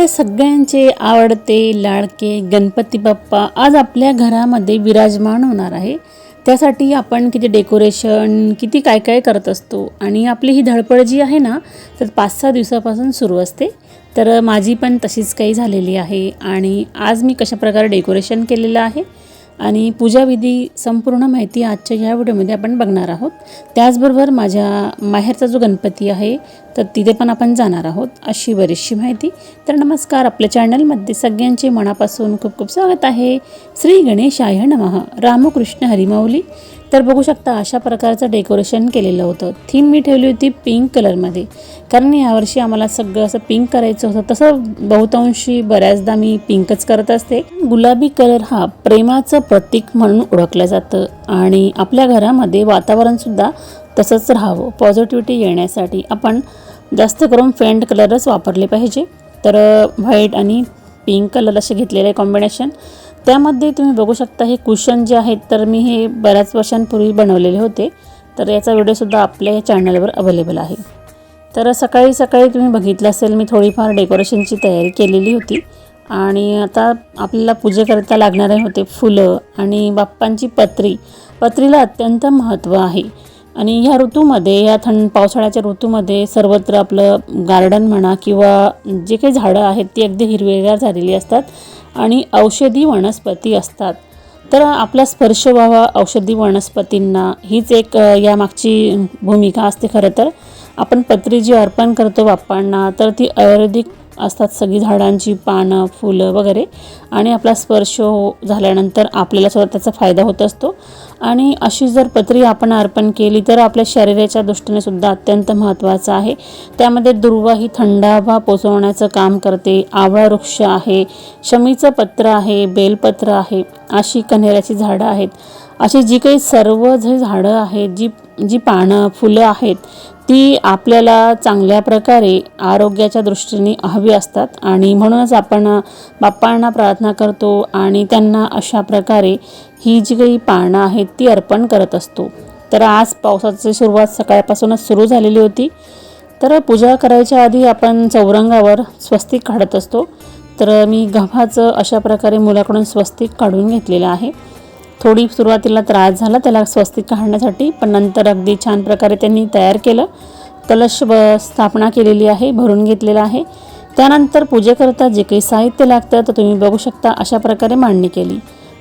आपल्या सगळ्यांचे आवडते लाडके गणपती बाप्पा आज आपल्या घरामध्ये विराजमान होणार आहे. त्यासाठी आपण किती डेकोरेशन किती काय काय करत असतो आणि आपली ही धडपड जी आहे ना तर पाच सहा दिवसापासून सुरू असते. तर माझी पण तशीच काही झालेली आहे आणि आज मी कशाप्रकारे डेकोरेशन केलेलं आहे आणि पूजाविधी संपूर्ण माहिती आजच्या ह्या व्हिडिओमध्ये आपण बघणार आहोत. त्याचबरोबर माझ्या माहेरचा जो गणपती आहे तर तिथे पण आपण जाणार आहोत अशी बरीचशी माहिती. तर नमस्कार आपल्या चॅनलमध्ये सगळ्यांचे मनापासून खूप खूप स्वागत आहे. श्री गणेशाय नमः. रामकृष्ण हरिमाऊली. तर बघू शकता अशा प्रकारचं डेकोरेशन केलेलं होतं. थीम मी ठेवली होती पिंक कलरमध्ये. कारण यावर्षी आम्हाला सगळं असं पिंक करायचं होतं. तसं बहुतांशी बऱ्याचदा मी पिंकच करत असते. गुलाबी कलर हा प्रेमाचं प्रतीक म्हणून ओळखलं जातं. आणि आपल्या घरामध्ये वातावरणसुद्धा तसंच राहावं. पॉझिटिव्हिटी येण्यासाठी आपण जास्त करून फेंट कलरच वापरले पाहिजे. तर व्हाईट आणि पिंक कलर असे घेतलेले आहे कॉम्बिनेशन त्यामध्ये तुम्ही बघू शकता हे कुशन जे आहेत तर मी हे बऱ्याच वर्षांपूर्वी बनवलेले होते. तर याचा व्हिडिओसुद्धा आपल्या या चॅनलवर अवेलेबल आहे. तर सकाळी सकाळी तुम्ही बघितलं असेल मी थोडीफार डेकोरेशनची तयारी केलेली होती. आणि आता आपल्याला पूजेकरिता लागणारे होते फुलं आणि बाप्पांची पत्री. पत्रीला अत्यंत महत्त्व आहे. आणि ह्या ऋतूमध्ये या थंड पावसाळ्याच्या ऋतूमध्ये सर्वत्र आपलं गार्डन म्हणा किंवा जे काही झाडं आहेत ती अगदी हिरवेगार झालेली असतात आणि औषधी वनस्पती असतात. तर आपला स्पर्श व्हावा औषधी वनस्पतींना हीच एक यामागची भूमिका असते खरं तर. आपण पत्री जी अर्पण करतो बाप्पांना तर ती आयुर्वेदिक असतात सगळी झाडांची पानं फुलं वगैरे. आणि आपला स्पर्श हो- झाल्यानंतर आपल्याला सुद्धा त्याचा फायदा होत असतो. आणि अशी जर पत्री आपण अर्पण केली तर आपल्या शरीराच्या दृष्टीने सुद्धा अत्यंत महत्त्वाचं आहे. त्यामध्ये दुर्वा ही थंडावा पोचवण्याचं काम करते. आवळा वृक्ष आहे. शमीचं पत्र आहे. बेलपत्र आहे. अशी कन्हेऱ्याची झाडं आहेत. अशी जी काही सर्व जे झाडं आहेत जी जी पानं फुलं आहेत ती आपल्याला चांगल्या प्रकारे आरोग्याच्या दृष्टीने हवी असतात. आणि म्हणूनच आपण बाप्पांना प्रार्थना करतो आणि त्यांना अशा प्रकारे ही जी काही पानं आहेत ती अर्पण करत असतो. तर आज पावसाची सुरुवात सकाळपासूनच सुरू झालेली होती. तर पूजा करायच्या आधी आपण चौरंगावर स्वस्तिक काढत असतो. तर मी गव्हाचं अशा प्रकारे मुलाकडून स्वस्तिक काढून घेतलेलं आहे. थोडी सुरुवातीला त्रास झाला त्याला स्वस्तिक काढण्यासाठी पण नंतर अगदी छान प्रकारे त्यांनी तयार केलं. कलश ब स्थापना केलेली आहे भरून घेतलेलं आहे. त्यानंतर पूजेकरता जे काही साहित्य लागतं तर तुम्ही बघू शकता अशा प्रकारे मांडणी केली.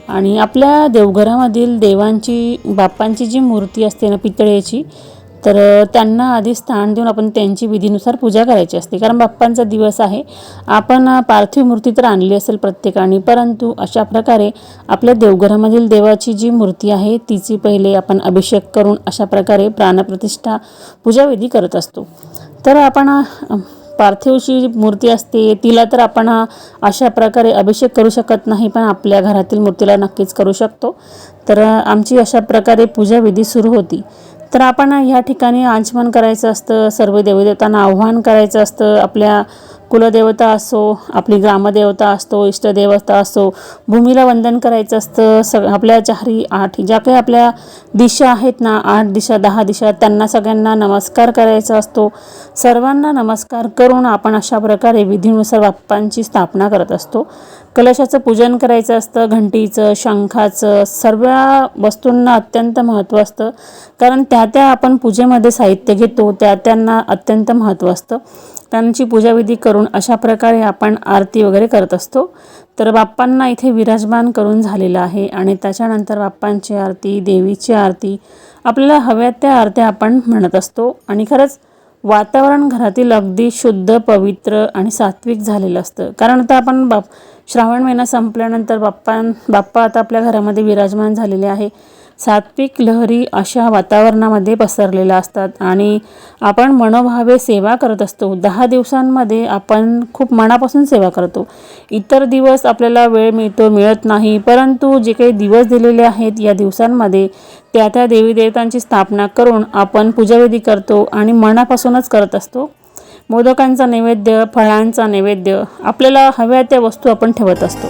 आणि आपल्या देवघरामधील देवांची बाप्पांची जी मूर्ती असते ना पितळेची तर त्यांना आधी स्थान देऊन आपण त्यांची विधीनुसार पूजा करायची असते. कारण बाप्पांचा दिवस आहे. आपण पार्थिव मूर्ती तर आणली असेल प्रत्येकाने परंतु अशा प्रकारे आपल्या देवघरामधील देवाची जी मूर्ती आहे तिची पहिले आपण अभिषेक करून अशा प्रकारे प्राणप्रतिष्ठा पूजाविधी करत असतो. तर आपण पार्थिवची जी मूर्ती असते तिला तर आपण अशा प्रकारे अभिषेक करू शकत नाही पण आपल्या घरातील मूर्तीला नक्कीच करू शकतो. तर आमची अशा प्रकारे पूजाविधी सुरू होती. तर आपण ह्या ठिकाणी आंचमन करायचं असतं सर्व देवदेवतांना आव्हान करायचं असतं आपल्या कुलदेवता असो आपली ग्रामदेवता असतो इष्टदेवता असो भूमीला वंदन करायचं असतं सग आपल्या चारी आठ ज्या काही आपल्या दिशा आहेत ना आठ दिशा दहा दिशा त्यांना सगळ्यांना नमस्कार करायचा असतो. सर्वांना नमस्कार करून आपण अशा प्रकारे विधीनुसार बाप्पांची स्थापना करत असतो. कलशाचं पूजन करायचं असतं घंटीचं शंखाचं सर्व वस्तूंना अत्यंत महत्त्व असतं. कारण त्या त्या आपण पूजेमध्ये साहित्य घेतो त्या त्यांना अत्यंत महत्त्व असतं. त्यांची पूजाविधी करून अशा प्रकारे आपण आरती वगैरे करत असतो. तर बाप्पांना इथे विराजमान करून झालेलं आहे आणि त्याच्यानंतर बाप्पांची आरती देवीची आरती आपल्याला हव्या त्या आरत्या आपण म्हणत असतो. आणि खरंच वातावरण घरातील अगदी शुद्ध पवित्र आणि सात्विक झालेलं असतं. कारण आता आपण बाप श्रावण महिना संपल्यानंतर बाप्पां बाप्पा आता आपल्या घरामध्ये विराजमान झालेले आहे. सात्विक लहरी अशा वातावरणामध्ये पसरलेल्या असतात आणि आपण मनोभावे सेवा करत असतो. दहा दिवसांमध्ये आपण खूप मनापासून सेवा करतो. इतर दिवस आपल्याला वेळ मिळतो मिळत नाही. परंतु जे काही दिवस दिलेले आहेत या दिवसांमध्ये त्या त्या देवी देवतांची स्थापना करून आपण पूजाविधी करतो आणि मनापासूनच करत असतो. मोदकांचा नैवेद्य फळांचा नैवेद्य आपल्याला हव्या त्या वस्तू आपण ठेवत असतो.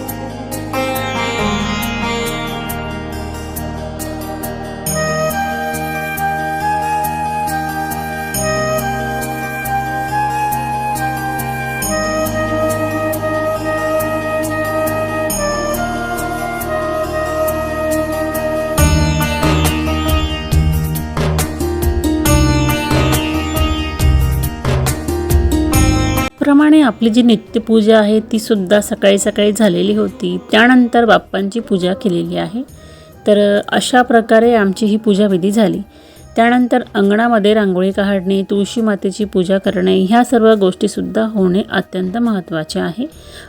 त्याप्रमाणे आपली जी नित्यपूजा आहे ती सुद्धा सकाळी सकाळी झालेली होती. त्यानंतर बाप्पांची पूजा केलेली आहे. तर अशा प्रकारे आमची ही पूजाविधी झाली. त्यानंतर अंगणामध्ये रांगोळी काढणे तुळशी मातेची पूजा करणे ह्या सर्व गोष्टीसुद्धा होणे अत्यंत महत्त्वाचे आहे.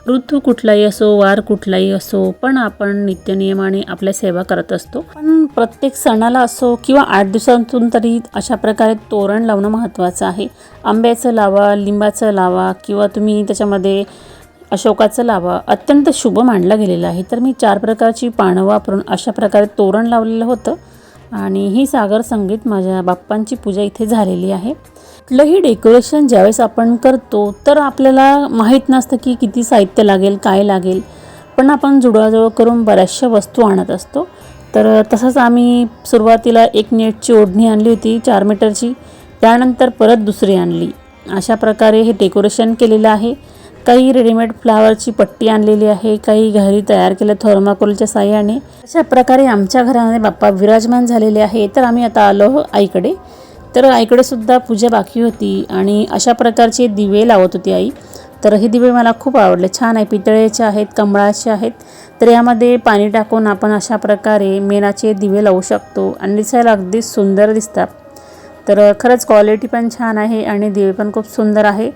ऋतू कुठलाही असो वार कुठलाही असो पण आपण नित्यनियमाने आपल्या सेवा करत असतो. पण प्रत्येक सणाला असो किंवा आठ दिवसांतून तरी अशा प्रकारे तोरण लावणं महत्त्वाचं आहे. आंब्याचं लावा लिंबाचं लावा किंवा तुम्ही त्याच्यामध्ये अशोकाचं लावा अत्यंत शुभ मानलं गेलेलं आहे. तर मी चार प्रकारची पानं वापरून अशा प्रकारे तोरण लावलेलं होतं. आणि ही सागर संगीत माझ्या बाप्पांची पूजा इथे झालेली आहे. कुठलंही डेकोरेशन ज्यावेळेस आपण करतो तर आपल्याला माहीत नसतं की किती साहित्य लागेल काय लागेल. पण आपण जुळवाजुळव करून बऱ्याचशा वस्तू आणत असतो. तर तसंच आम्ही सुरुवातीला एक नेटची ओढणी आणली होती चार मीटरची. त्यानंतर परत दुसरी आणली. अशा प्रकारे हे डेकोरेशन केलेलं आहे. काही रेडीमेड फ्लावरची पट्टी आणलेली आहे काही घरी तयार केलं थर्माकोलच्या साह्याने. अशा प्रकारे आमच्या घरामध्ये बाप्पा विराजमान झालेले आहे. तर आम्ही आता आलो आईकडे. तर आईकडे सुद्धा पूजा बाकी होती आणि अशा प्रकारचे दिवे लावत होती आई. तर हे दिवे मला खूप आवडले. छान आहे पितळेचे आहेत कमळाचे आहेत. तर यामध्ये पाणी टाकून आपण अशा प्रकारे मेणाचे दिवे लावू शकतो आणि दिसायला अगदी सुंदर दिसतात. तर खरंच क्वालिटी पण छान आहे आणि दिवे पण खूप सुंदर आहे.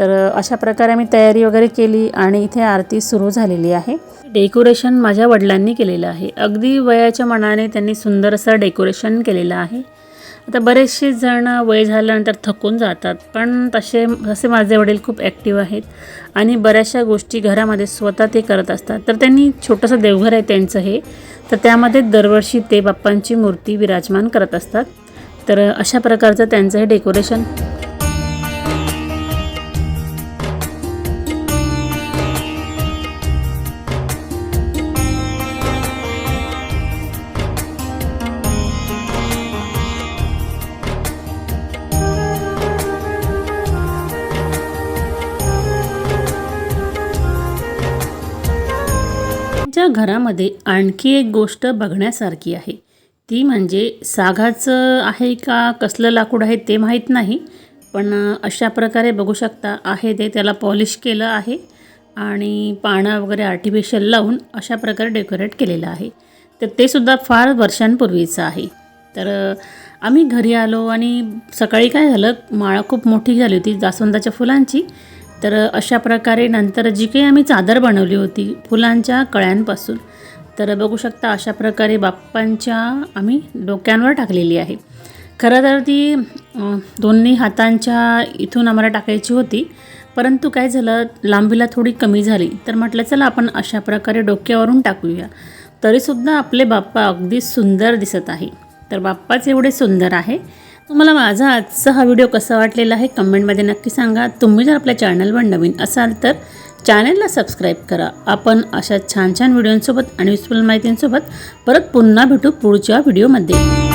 तर अशा प्रकारे आम्ही तयारी वगैरे केली आणि इथे आरती सुरू झालेली आहे. डेकोरेशन माझ्या वडिलांनी केलेलं आहे. अगदी वयाच्या मनाने त्यांनी सुंदर असं डेकोरेशन केलेलं आहे. आता बरेचसे जण वय झाल्यानंतर थकून जातात पण तसे तसे माझे वडील खूप ॲक्टिव्ह आहेत आणि बऱ्याचशा गोष्टी घरामध्ये स्वतः ते करत असतात. तर त्यांनी छोटंसं देवघर आहे त्यांचं हे. तर त्यामध्ये दरवर्षी ते बाप्पांची मूर्ती विराजमान करत असतात. तर अशा प्रकारचं त्यांचं हे डेकोरेशन घरामध्ये आणखी एक गोष्ट बघण्यासारखी आहे. ती म्हणजे सागाचं आहे का कसलं लाकूड आहे ते माहीत नाही पण अशा प्रकारे बघू शकता आहे ते त्याला पॉलिश केलं आहे आणि पानं वगैरे आर्टिफिशियल लावून अशा प्रकारे डेकोरेट केलेलं आहे. तर ते सुद्धा फार वर्षांपूर्वीचं आहे. तर आम्ही घरी आलो आणि सकाळी काय झालं माळा खूप मोठी झाली होती जास्वंदाच्या फुलांची. तर अशा प्रकारे नंतर जी काही आम्ही चादर बनवली होती फुलांच्या कळ्यांपासून तर बघू शकता अशा प्रकारे बाप्पांच्या आम्ही डोक्यांवर टाकलेली आहे. खरं तर ती दोन्ही हातांच्या इथून आम्हाला टाकायची होती परंतु काय झालं लांबीला थोडी कमी झाली तर म्हटलं चला आपण अशा प्रकारे डोक्यावरून टाकूया. तरीसुद्धा आपले बाप्पा अगदी सुंदर दिसत आहे. तर बाप्पाच एवढे सुंदर आहे. तुम्हाला माझा आजचा हा व्हिडिओ कसा वाटलेला आहे कमेंटमध्ये नक्की सांगा. तुम्ही जर आपल्या चॅनलवर नवीन असाल तर चॅनलला सबस्क्राईब करा. आपण अशा छान छान व्हिडिओंसोबत आणि युजफुल माहितींसोबत परत पुन्हा भेटू पुढच्या व्हिडिओमध्ये.